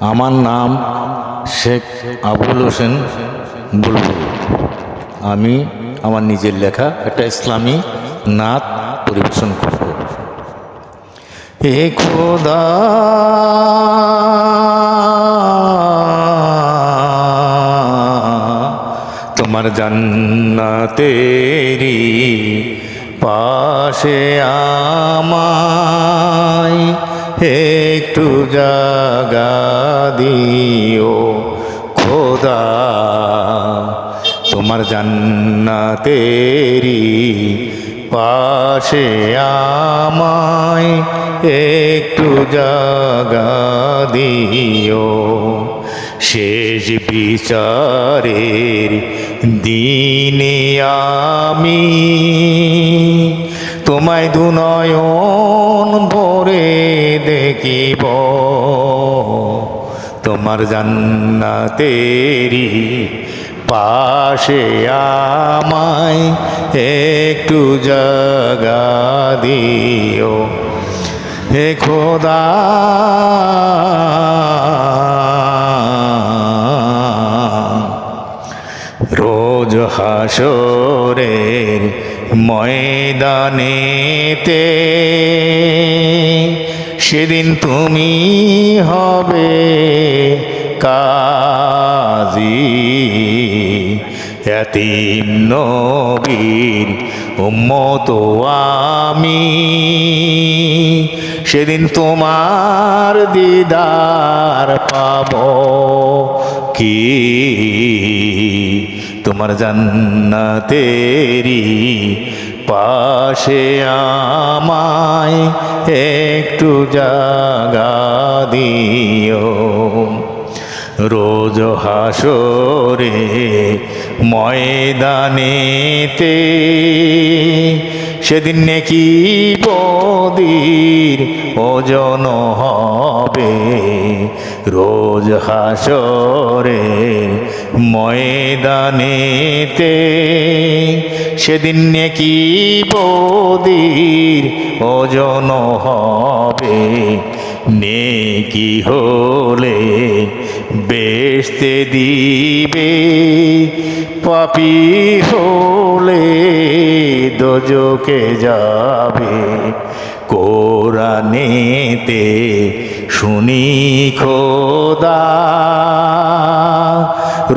আমার নাম শেখ আবুল হোসেন বুলবুল। আমি আমার নিজের লেখা একটা ইসলামী নাত পরিবেশন করব। এ খোদা! তোমার জান্নাতেরি পাশে আমায় একটু জাগা দিও খোদা। তোমার জান্নাতেরি পাশে আমায় একটু জাগা দিও। শেষ বিচারের দিনে আমি তোমায় দুনয়ন ভরে দেখিব। তোমার জান্নাতেরি পাশে আমায় একটু জাগা দিও। হে খোদা। রোজ হাসরের ময়দানেতে সেদিন তুমি হবে কাজী। এতিম নবীর উম্মত আমি। সেদিন তোমার দিদার পাব কি? তোমার জান্নাতেরি পাশে আমায় একটু জাগা দিও। রোজ হাসরে ময়দানেতে, সেদিন নেকি বদির ওজন হবে। রোজ হাসরে ময়দানেতে, সেদিন নেকি বদির ওজন হবে। নেকি হলে বেসতে দিবে, পাপি হলে দোজকে যাবে। কোরআনেতে শুনি খোদা,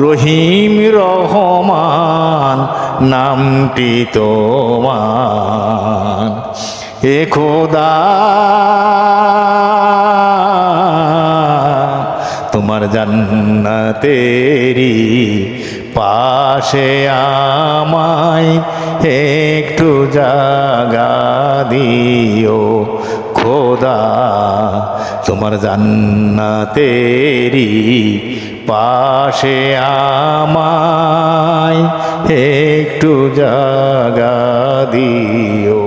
রহিম রহমান, নামটি তোমার। এ খোদা তোমার জান্নাতেরি পাশে আমায় একটু জাগা দিও। খোদা, তোমার জান্নাতেরি পাশে আমায় একটু জাগা দিও।